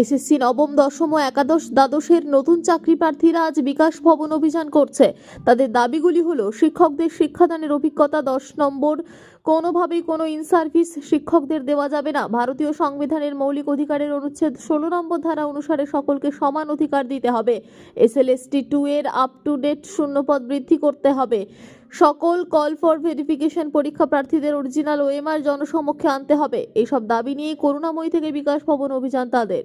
SSC নবম দশম ও একাদশ দ্বাদশের নতুন চাকরি প্রার্থীরা আজ বিকাশ ভবন অভিযান করছে। তাদের দাবিগুলি হলো, শিক্ষকদের শিক্ষাদানের অভিজ্ঞতা দশ নম্বর, কোনোভাবেই কোনো ইন সার্ভিস শিক্ষকদের দেওয়া যাবে না। ভারতীয় সংবিধানের মৌলিক অধিকারের অনুচ্ছেদ ষোলো নম্বর ধারা অনুসারে সকলকে সমান অধিকার দিতে হবে। এসএলএসটি টু এর আপ টু ডেট শূন্যপদ বৃদ্ধি করতে হবে। সকল কল ফর ভেরিফিকেশন পরীক্ষা প্রার্থীদের অরিজিনাল ওএমআর জনসমক্ষে আনতে হবে। এইসব দাবি নিয়ে করুণাময়ী থেকে বিকাশ ভবন অভিযান তাদের।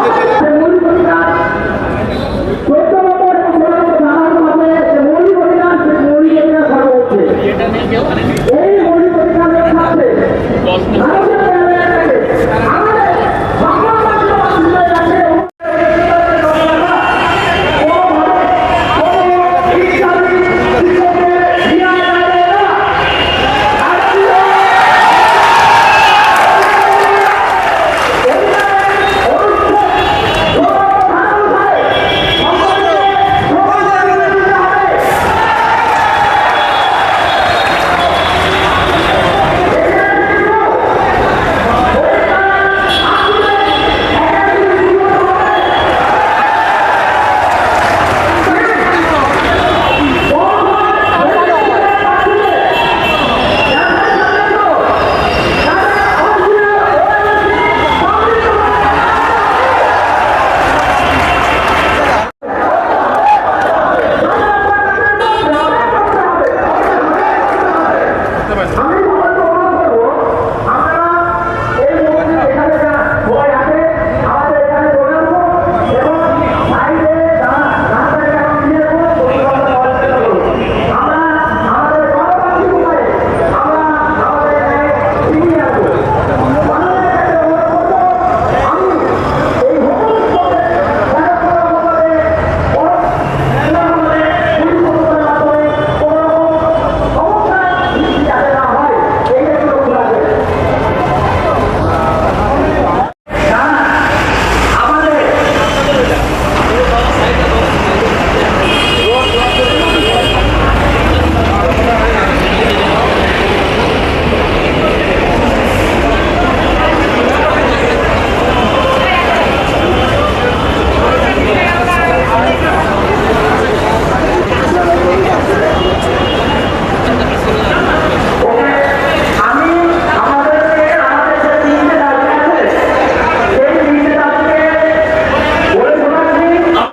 with.